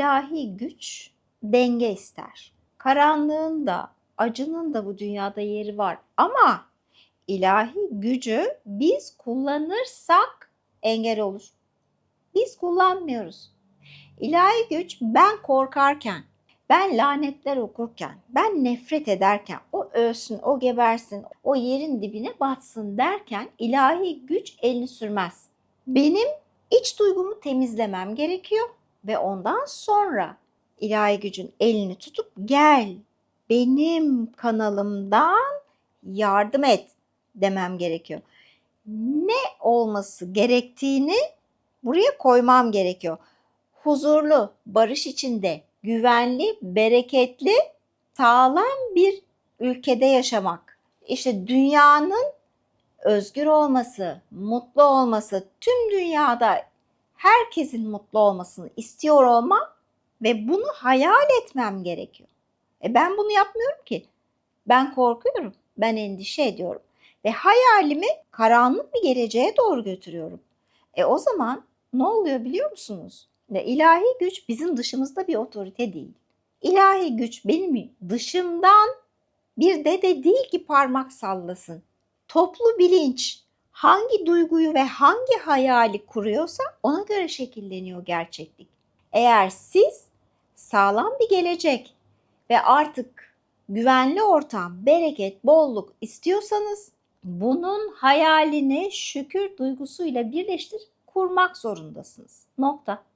ilahi güç denge ister. Karanlığın da, acının da bu dünyada yeri var ama ilahi gücü biz kullanırsak engel olur. Biz kullanmıyoruz. İlahi güç ben korkarken, ben lanetler okurken, ben nefret ederken, o ölsün, o gebersin, o yerin dibine batsın derken ilahi güç elini sürmez. Benim iç duygumu temizlemem gerekiyor ve ondan sonra ilahi gücün elini tutup gel benim kanalımdan yardım et demem gerekiyor. Ne olması gerektiğini buraya koymam gerekiyor. Huzurlu, barış içinde, güvenli, bereketli, sağlam bir ülkede yaşamak. İşte dünyanın özgür olması, mutlu olması, tüm dünyada herkesin mutlu olmasını istiyor olmam ve bunu hayal etmem gerekiyor. E ben bunu yapmıyorum ki. Ben korkuyorum, ben endişe ediyorum ve hayalimi karanlık bir geleceğe doğru götürüyorum. E o zaman ne oluyor biliyor musunuz? Ya ilahi güç bizim dışımızda bir otorite değil. İlahi güç benim dışımdan bir dede değil ki parmak sallasın. Toplu bilinç hangi duyguyu ve hangi hayali kuruyorsa ona göre şekilleniyor gerçeklik. Eğer siz sağlam bir gelecek ve artık güvenli ortam, bereket, bolluk istiyorsanız bunun hayalini şükür duygusuyla birleştir kurmak zorundasınız. Nokta.